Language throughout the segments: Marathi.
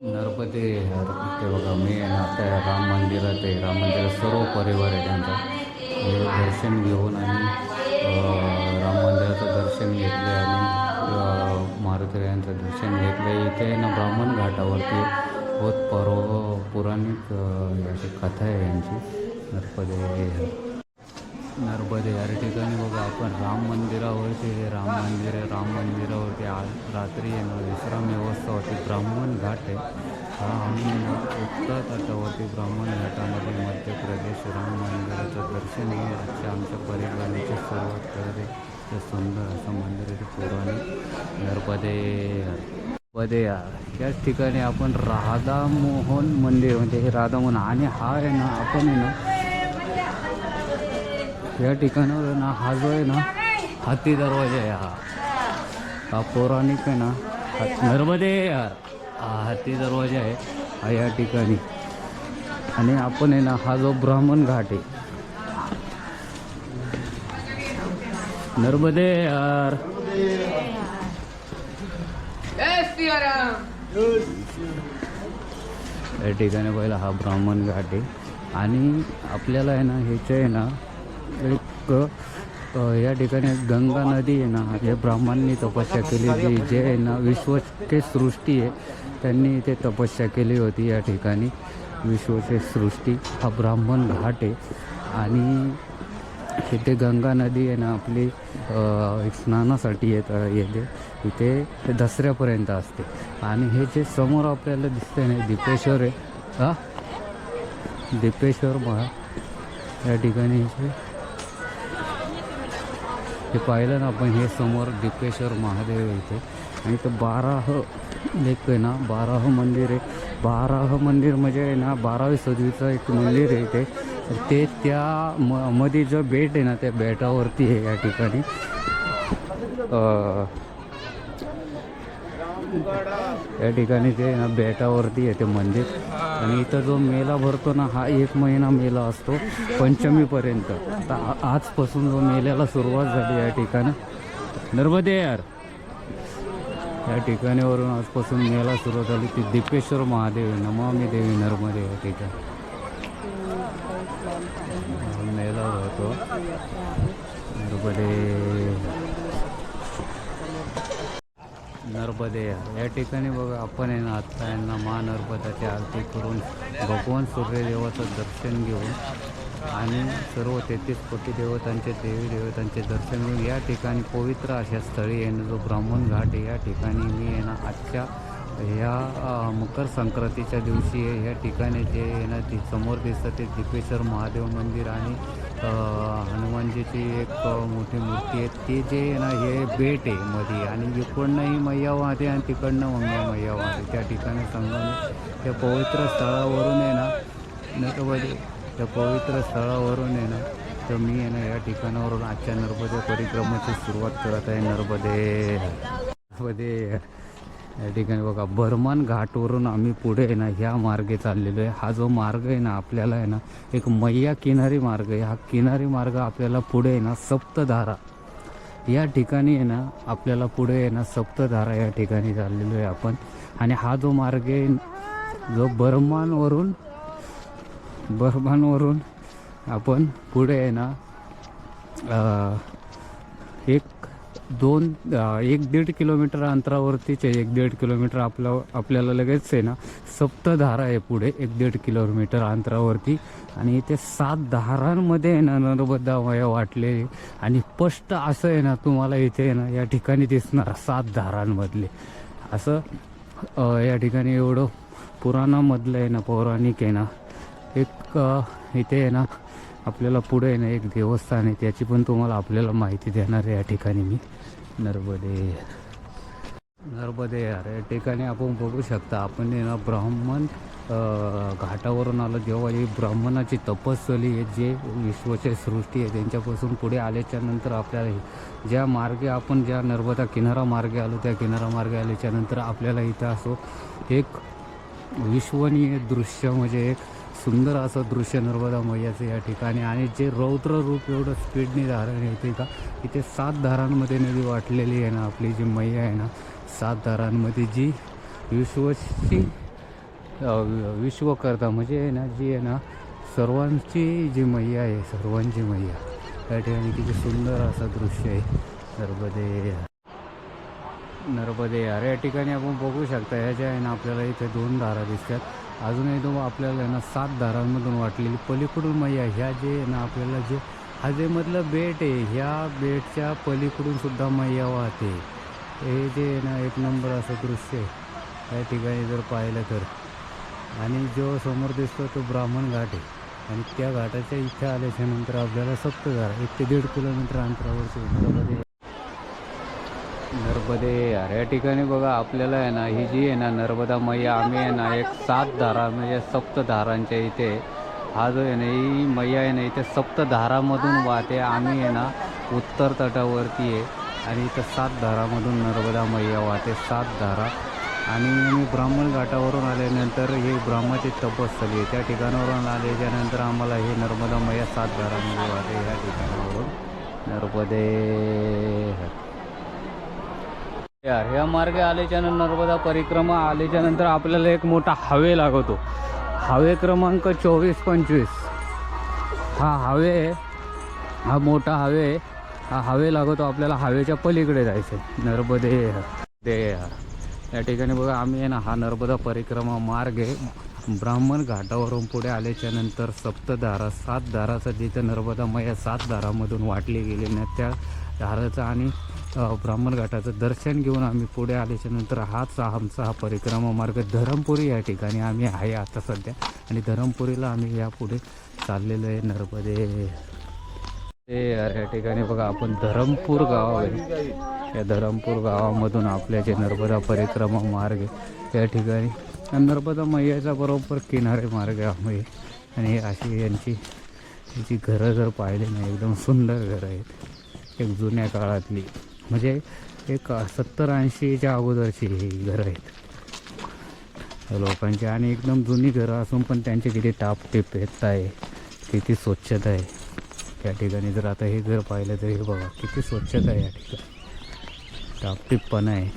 नरपती ते बघा मी आहे ना आता या राम मंदिरात आहे. राम मंदिरात सर्व परिवार आहे त्यांचा. दर्शन घेऊन आणि राम मंदिराचं दर्शन घेतलं आणि अं, दर्शन घेतलं इथे ना ब्राह्मण घाटावरती बहुत परव पौराणिक अशी कथा आहे यांची. नरपती नर्मदे या ठिकाणी बघा आपण राम मंदिरावरती हे राम मंदिर आहे. राम मंदिरावरती आज रात्री येणार विश्राम व्यवस्था होती ब्राह्मण घाट आहे. हा आम्ही उत्तर तटावरती ब्राह्मण घाटामध्ये मध्य प्रदेश राम मंदिराचं दर्शन घेऊन आजच्या आमच्या परिवाराची सुरुवात करते. ते सुंदर असं मंदिर आहे ते पौराणिक नर्मदे. पदया याच ठिकाणी आपण राधामोहन मंदिर म्हणजे हे राधामोहन आणि हा आहे ना आपण आहे ना या ठिकाणावर ना हा जो आहे ना हाती दरवाजा आहे हा. हा पौराणिक आहे ना नर्मदे यार. हा हाती दरवाजा आहे हा या ठिकाणी. आणि आपण आहे ना हा जो ब्राह्मण घाट आहे. नर्मदे यार. या ठिकाणी पहिला हा ब्राह्मण घाट आहे. आणि आपल्याला आहे ना ह्याचं आहे ना एक या ठिकाणी गंगा नदी आहे ना हे ब्राह्मणांनी तपस्या केली जी जे आहे ना विश्वचे सृष्टी आहे त्यांनी इथे तपस्या केली होती या ठिकाणी. विश्वचे सृष्टी हा ब्राह्मण घाट आहे. आणि इथे गंगा नदी आहे ना आपली एक स्नानासाठी येत येते. इथे ते दसऱ्यापर्यंत असते. आणि हे जे समोर आपल्याला दिसतंय ना दीपेश्वर आहे. हा? दीपेश्वर महा या ठिकाणी हे पाहिलं ना आपण हे समोर डिपेश्वर महादेव येते इथे. आणि इथं बाराह एक आहे ना बाराह मंदिर आहे. बाराह मंदिर म्हणजे आहे ना बारावी सदवीचं एक मंदिर आहे इथे. ते त्या म मध्ये जो बेट आहे ना त्या बेटावरती आहे या ठिकाणी. या ठिकाणी ते ना बेटावरती आहे ते मंदिर. आणि इथं जो मेला भरतो ना हा एक महिना मेला असतो पंचमीपर्यंत. आता आजपासून जो मेल्याला सुरुवात झाली या ठिकाणी. नर्मदे यार. या ठिकाणीवरून आजपासून मेला सुरू झाली. ती दीपेश्वर महादेव नमामी देवी नर्मदे या ठिकाणी. मेला होतो नर्मदे नर्मदे. या ठिकाणी बघा आपण आहे ना आत्ता यांना महानर्मदाची आरती करून भगवान सूर्यदेवाचं दर्शन घेऊन आणि सर्व तेहतीस कोटी देवतांचे देवी देवतांचे दर्शन घेऊन या ठिकाणी पवित्र अशा स्थळी आहे जो ब्राह्मण घाट आहे या ठिकाणी मी आहे ना आजच्या ह्या मकर संक्रांतीच्या दिवशी या ठिकाणी जे आहे ना ती समोर दिसतं ते दीपेश्वर महादेव मंदिर आणि हनुमानजीची एक मोठी मूर्ती आहे. ती जे आहे ना हे बेट आहे मध्ये आणि इकडनंही मैया वाहते आणि तिकडनं मम्या मैया वाहते. त्या ठिकाणी संगम त्या पवित्र स्थळावरून आहे ना नटमध्ये त्या पवित्र स्थळावरून आहे ना तर मी आहे ना या ठिकाणावरून आजच्या नर्मदे परिक्रमाची सुरुवात करत आहे. नर्मदे नर्मदे. या ठिकाणी बघा बर्मान घाटवरून आम्ही पुढे आहे ना ह्या मार्गे चाललेलो आहे. हा जो मार्ग आहे ना आपल्याला आहे ना एक मैया किनारी मार्ग आहे. हा किनारी मार्ग आपल्याला पुढे आहे ना सप्तधारा. या ठिकाणी आहे ना आपल्याला पुढे आहे ना सप्तधारा या ठिकाणी चाललेलो आहे आपण. आणि हा जो मार्ग आहे जो बर्मानवरून बर्मानवरून आपण पुढे आहे ना एक दोन एक दीड किलोमीटर अंतरावरतीच आहे एक दीड किलोमीटर आपलं आपल्याला लगेच आहे ना सप्तधारा आहे पुढे एक दीड किलोमीटर अंतरावरती. आणि इथे सात धारांमध्ये आहे ना नर्मदा वया वाटले आणि स्पष्ट असं आहे ना तुम्हाला इथे आहे ना या ठिकाणी दिसणार सात धारांमधले. असं या ठिकाणी एवढं पुराणामधलं आहे ना पौराणिक आहे ना एक इथे आहे ना आपल्याला पुढे ना एक देवस्थान आहे त्याची पण तुम्हाला आपल्याला माहिती देणार आहे या ठिकाणी मी. नर्मदे. नर्मदे यार या ठिकाणी आपण बघू शकता आपण ना ब्राह्मण घाटावरून आलो जेव्हा ही ब्राह्मणाची तपस्वी आहे जे विश्वाची सृष्टी आहे त्यांच्यापासून पुढे आल्याच्यानंतर आपल्याला ज्या मार्गे आपण ज्या नर्मदा किनारा मार्गे आलो त्या किनारा मार्गे आल्याच्यानंतर आपल्याला इथं असो एक विश्वनीय दृश्य म्हणजे एक सुंदर असं दृश्य नर्मदा मैयाचं या ठिकाणी. आणि जे रौद्र रूप एवढं स्पीडने धारण येते का इथे सात धारांमध्ये नदी वाटलेली आहे ना आपली जी मैया आहे ना सात धारांमध्ये जी विश्वची विश्वकर्ता म्हणजे आहे ना जी आहे ना सर्वांची जी मैया आहे सर्वांची मैया त्या ठिकाणी किती सुंदर असं दृश्य आहे. नर्मदे नर्मदे यार. या ठिकाणी आपण बघू शकता ह्याच्या आहे ना आपल्याला इथे दोन धारा दिसतात. अजूनही तो आपल्याला आहे ना सात दारांमधून वाटलेली. पलीकडून मैया ह्या जे आहे ना आपल्याला जे हा जे मधलं बेट आहे ह्या बेटच्या पलीकडूनसुद्धा मैया वाहते. हे जे आहे ना एक नंबर असं दृश्य आहे. या ठिकाणी जर पाहिलं तर. आणि जो समोर दिसतो तो ब्राह्मण घाट आहे. आणि त्या घाटाच्या इथे आल्याच्यानंतर आपल्याला सप्तधारा एक ते दीड किलोमीटर अंतरावरचे नर्मदे नर्मदे यार या ठिकाणी बघा आपल्याला आहे ना ही जी आहे ना नर्मदा मैया आम्ही आहे ना एक सात धारा म्हणजे सप्तधारांच्या इथे हा जो आहे ना ही मैया आहे ना इथे सप्तधारामधून वाहते. आम्ही आहे ना उत्तर तटावरती आहे. आणि इथं सात धारामधून नर्मदा मैया वाहते सात धारा. आणि आम्ही ब्राह्मण घाटावरून आल्यानंतर हे ब्रह्माची तपस्थली आहे. त्या ठिकाणावरून आल्याच्यानंतर आम्हाला हे नर्मदा मैया सात धारामध्ये वाहते ह्या ठिकाणावरून. नर्मदे. यार ह्या मार्गे आल्याच्यानंतर नर्मदा परिक्रमा आल्याच्यानंतर आपल्याला एक मोठा हवे लागतो. हवे क्रमांक चोवीस पंचवीस. हा हवे हा मोठा हवे हा हवे लागतो आपल्याला हवेच्या पलीकडे जायचं. आहे नर्मदे. दे यार या ठिकाणी बघा आम्ही आहे ना हा नर्मदा परिक्रमा मार्ग आहे ब्राह्मण घाटावरून पुढे आल्याच्यानंतर सप्तधारा सात धाराचं जिथं नर्मदा मैया सात धारामधून वाटली गेली ना त्या धाराचा आणि ब्राह्मण घाटाचं दर्शन घेऊन आम्ही पुढे आल्याच्यानंतर हाच आमचा हा परिक्रमा मार्ग धरमपुरी या ठिकाणी आम्ही आहे आता सध्या. आणि धरमपुरीला आम्ही यापुढे चाललेलो आहे नर्मदे. ते या ठिकाणी बघा आपण धरमपूर गाव आहे. या धरमपूर गावामधून आपल्या जे नर्मदा परिक्रमा मार्ग या ठिकाणी नर्मदा मैयाचा बरोबर किनारे मार्ग आहे आणि हे अशी यांची यांची घरं जर पाहिली नाही एकदम सुंदर घरं आहेत. एक जुन्या काळातली. म्हणजे एक सत्तर ऐंशीच्या अगोदरची ही घरं आहेत. लोकांची आणि एकदम जुनी घरं असून पण त्यांचे किती टापटीप येत आहे किती स्वच्छता आहे. त्या ठिकाणी जर आता हे घर पाहिलं तर हे बघा किती स्वच्छता आहे या ठिकाणी. टापटीपपणा आहे.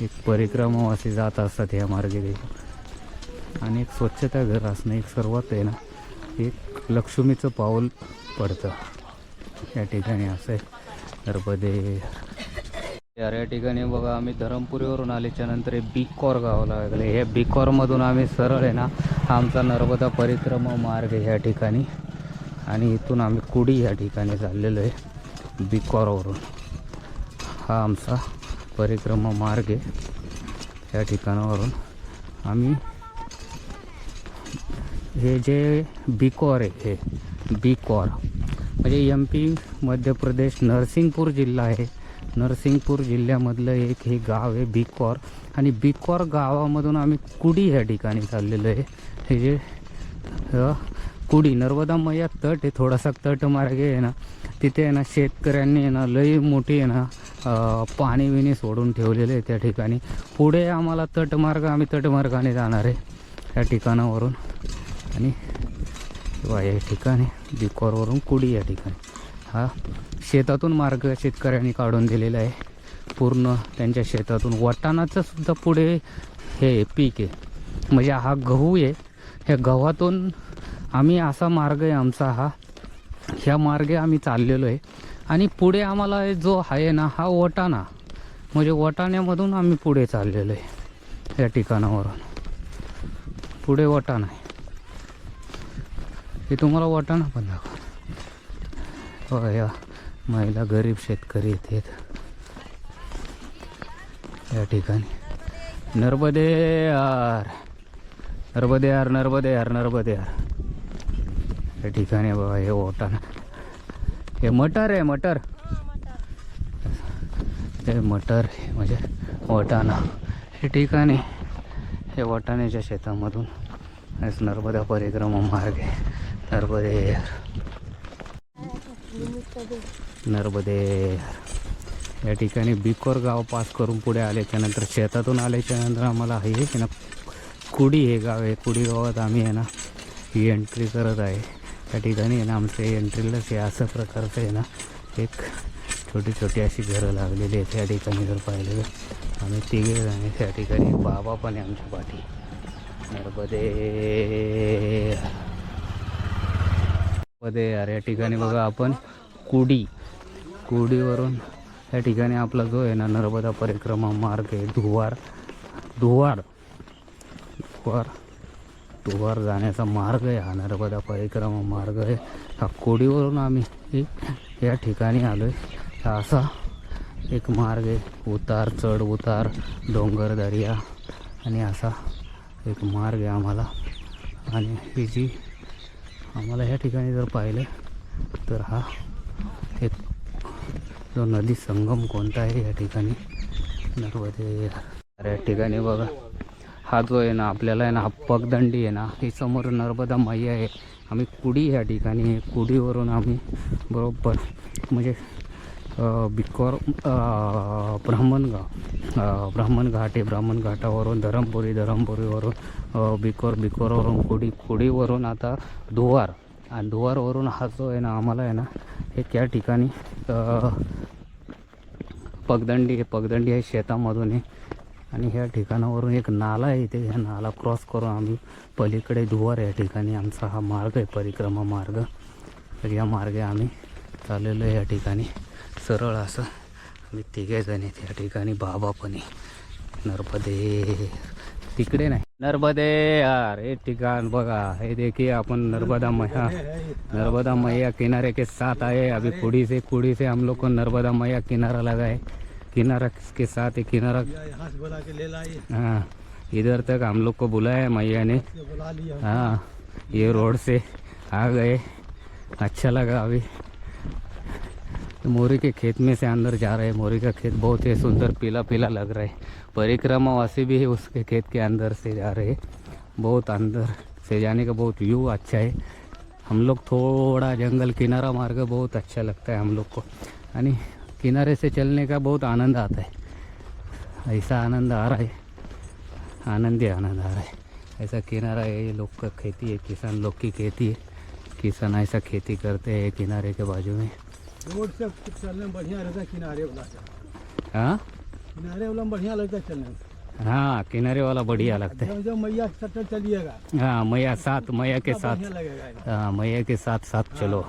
एक परिक्रमावासी जात असतात ह्या मार्गे. देखील आणि एक स्वच्छता घर असणं एक सर्वात आहे ना एक लक्ष्मीचं पाऊल पडतं. या ठिकाणी असं आहे. नर्मदे यार या ठिकाणी बघा आम्ही धरमपुरीवरून आल्याच्यानंतर बिकॉर गावाला लागले. हे बिकॉरमधून आम्ही सरळ आहे ना हा आमचा नर्मदा परिक्रमा मार्ग आहे ठिकाणी. आणि इथून आम्ही कुडी ह्या ठिकाणी चाललेलो आहे बिकॉरवरून. हा आमचा परिक्रमा मार्ग आहे या ठिकाणावरून. आम्ही हे जे बिकॉर आहे हे बिकॉर. म्हणजे एम पी मध्य प्रदेश नरसिंगपूर जिल्हा आहे. नरसिंगपूर जिल्ह्यामधलं एक हे गाव आहे बिकॉर. आणि बिकॉर गावामधून आम्ही कुडी ह्या ठिकाणी चाललेलो आहे. हे जे कुडी नर्मदा मैया तट आहे. थोडासा तट मार्गे आहे ना तिथे आहे ना शेतकऱ्यांनी आहे ना लई मोठी आहे ना पाणी विणी सोडून ठेवलेले आहे त्या ठिकाणी. पुढे आम्हाला तटमार्ग आम्ही तटमार्गाने जाणार आहे त्या ठिकाणावरून. आणि वा या ठिकाणी बिकॉरवरून कुडी या ठिकाणी. हा शेतातून मार्ग शेतकऱ्यांनी काढून दिलेला आहे. पूर्ण त्यांच्या शेतातून वाटाणाचं सुद्धा पुढे हे पीक आहे. म्हणजे हा गहू आहे. ह्या गव्हातून आम्ही असा मार्ग आहे आमचा हा. ह्या मार्गे आम्ही चाललेलो आहे. आणि पुढे आम्हाला जो आहे ना हा वटाणा. म्हणजे वटाण्यामधून आम्ही पुढे चाललेलो आहे. या ठिकाणावरून. पुढे वटाणा आहे. हे तुम्हाला वाटाणा पण दाखव हो या महिला गरीब शेतकरी येतात. या ठिकाणी. नर्मदे यार नर्मदे यार नर्मदे यार नर्मदे यार या ठिकाणी बाबा हे वाटाणा. हे मटर आहे मटर. हे मटर म्हणजे वाटाणा. हे ठिकाणी हे वाटाण्याच्या शेतामधून. नर्मदा परिक्रमा मार्ग. आहे नर्मदे नर्मदे या ठिकाणी बिकोर गाव पास करून पुढे आल्याच्यानंतर शेतातून आल्याच्यानंतर आम्हाला हे आहे ना कुडी हे गाव आहे. कुडी गावात आम्ही आहे ना ही एंट्री करत आहे. त्या ठिकाणी आहे ना आमच्या एंट्रीलाच हे असं प्रकारचं आहे ना एक छोटी छोटी अशी घरं लागलेली आहेत त्या ठिकाणी जर पाहिलं तर. आम्ही तिघे जण त्या ठिकाणी. बाबा पण आहे आमच्या पाठी. नर्मदे मध्ये यार या ठिकाणी बघा आपण कुडी. कुडीवरून या ठिकाणी आपला जो आहे ना नर्मदा परिक्रमा मार्ग आहे धुवार. धुवार. धुवार. धुवार जाण्याचा मार्ग आहे हा नर्मदा परिक्रमा मार्ग आहे. हा कोडीवरून आम्ही या ठिकाणी आलो आहे हा असा एक मार्ग आहे. उतार चढ उतार डोंगर दर्या. आणि असा एक मार्ग आहे आम्हाला. आणि ही जी आम्हाला ह्या ठिकाणी जर पाहिलं तर हा एक जो नदी संगम कोणता आहे या ठिकाणी नर्मदे. या ठिकाणी बघा. हा जो आहे ना आपल्याला आहे ना हा पगदंडी आहे ना ही समोर नर्मदा मैया आहे. आम्ही कुडी या ठिकाणी कुडीवरून आम्ही बरोबर म्हणजे बिकोर ब्राह्मण ब्राह्मणगाव. ब्राह्मण घाट आहे. ब्राह्मण घाटावरून धरमपुरी धरमपुरीवरून बिकोर बिकोरवरून कुडी कुडीवरून आता दुवार. आणि दुवारवरून हा जो आहे ना आम्हाला आहे ना एक या ठिकाणी पगदंडी आहे. पगदंडी आहे शेतामधून आहे आणि ह्या ठिकाणावरून एक नाला आहे इथे. ह्या नाला क्रॉस करून आम्ही पलीकडे दुवार या ठिकाणी आमचा हा मार्ग आहे. परिक्रमा मार्ग. तर या मार्गे आम्ही चाललेलो आहे या ठिकाणी. सरळ असं. आम्ही तिघे जण ठिकाणी बाबा पण आहे. नर्मदे. तिकडे नाही. नर्मदे यार हे ठिकाण बघा. हे देखिए अपन नर्मदा मैया नर्मदा मैया किनारे के साथ आए अभी कुड़ी से कुड़ी से हम लोग को नर्मदा मैया किनारा लगा है. किनारा के साथ है किनारा हाँ इधर तक हम लोग को बुलाया मैया ने. हाँ ये रोड से आ गए. अच्छा लगा अभी. मोरी के खेत में से अंदर जा रहे हैं। मोरी का खेत बहुत ही सुंदर पीला पीला लग रहा है। परिक्रमा वासी भी उसके खेत के अंदर से जा रहे हैं। बहुत अंदर से जाने का बहुत व्यू अच्छा है। हम लोग थोड़ा जंगल किनारा मार्ग बहुत अच्छा लगता है हम लोग को। यानी किनारे से चलने का बहुत आनंद आता है। ऐसा आनंद आ रहा है। आनंद ही आनंद आ रहा है। ऐसा किनारा है, ये लोग का खेती है, किसान लोग की खेती है। किसान ऐसा खेती करते हैं किनारे के बाजू में। रोड से चलने में बढ़िया रहता है किनारे वाला? हाँ? किनारे वाला बढ़िया लगता है चलने में हाँ किनारे वाला बढ़िया लगता है जब मैया के? चलिएगा हाँ मैया साथ मैया के साथ। हाँ मैया के साथ साथ चलो.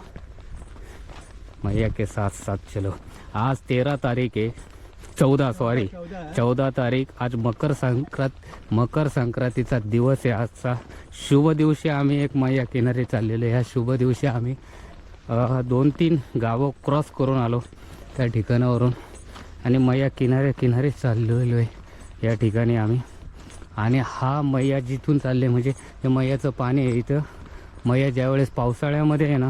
मैया के साथ साथ चलो. आज तेरह तारीख है चौदह सॉरी चौदह है? चौदा तारीख आज मकर संक्रांत मकर संक्रांतीचा दिवस आहे आजचा. शुभ दिवशी आम्ही एक मैया किनारी चाललेलो ह्या शुभ दिवशी आम्ही दोन तीन गावं क्रॉस करून आलो त्या ठिकाणावरून. आणि मैया किनारे किनारे चाललेलो आहे या ठिकाणी आम्ही. आणि हा मैया जिथून चालले म्हणजे हे मैयाचं पाणी आहे इथं. मैया ज्यावेळेस पावसाळ्यामध्ये आहे ना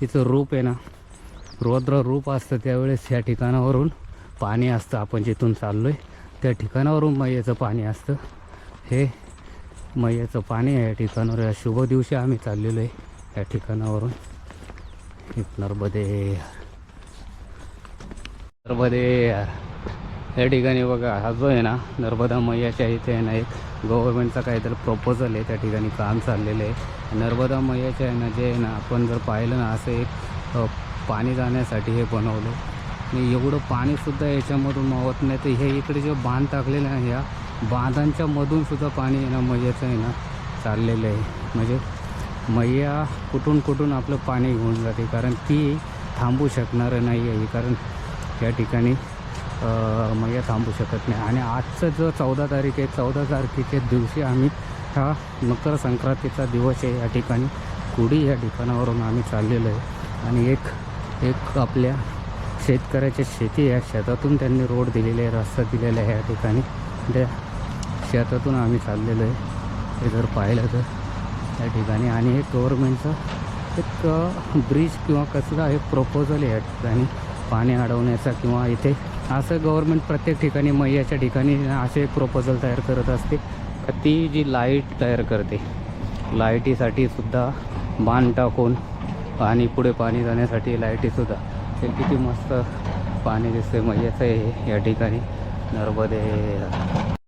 तिचं रूप आहे ना रौद्र रूप असतं त्यावेळेस ह्या ठिकाणावरून पाणी असतं. आपण जिथून चाललो आहे त्या ठिकाणावरून मैयाचं पाणी असतं. हे मैयाचं पाणी आहे या ठिकाणावर या शुभ दिवशी आम्ही चाललेलो आहे या ठिकाणावरून. नर्मदे. नर्मदे. या ठिकाणी बघा हा जो आहे ना नर्मदा मैयाच्या इथे आहे ना एक गव्हर्नमेंटचा काहीतरी प्रपोजल आहे त्या ठिकाणी काम चाललेलं आहे. नर्मदा मैयाच्या आहे ना जे आहे ना आपण जर पाहिलं ना असं एक पाणी जाण्यासाठी हे बनवलं. आणि एवढं पाणीसुद्धा याच्यामधून मावत नाही तर हे इकडे जे बांध टाकलेलं आहे ह्या बांधांच्या मधूनसुद्धा पाणी आहे ना मैयाचं आहे ना चाललेलं आहे. म्हणजे मैया कुठून कुठून आपलं पाणी घेऊन जाते कारण ती थांबू शकणारं नाही आहे कारण या ठिकाणी मैया थांबू शकत नाही. आणि आजचं जो चौदा तारीख आहे चौदा तारखेच्या दिवशी आम्ही हा मकर संक्रांतीचा दिवस आहे या ठिकाणी कुडी या ठिकाणावरून आम्ही चाललेलो आहे. आणि एक एक आपल्या शेतकऱ्याच्या शेती या शेतातून त्यांनी रोड दिलेले आहे रस्ता दिलेला आहे या ठिकाणी. त्या शेतातून आम्ही चाललेलो आहे. हे जर पाहिलं तर या ठिकाणी आणि हे गव्हर्मेंटचं एक ब्रिज किंवा कसला हे प्रपोजल आहे या ठिकाणी पाणी अडवण्याचा किंवा इथे असं गव्हर्मेंट प्रत्येक ठिकाणी मैयाच्या ठिकाणी असे एक प्रपोजल तयार करत असते. ती जी लाइट तयार करते लाईटीसाठी सुद्धा बांध टाकून आणि पुढे पाणी जाण्यासाठी लाईटीसुद्धा ते किती मस्त पाणी दिसते मैयाचं आहे हे या ठिकाणी. नर्मदे.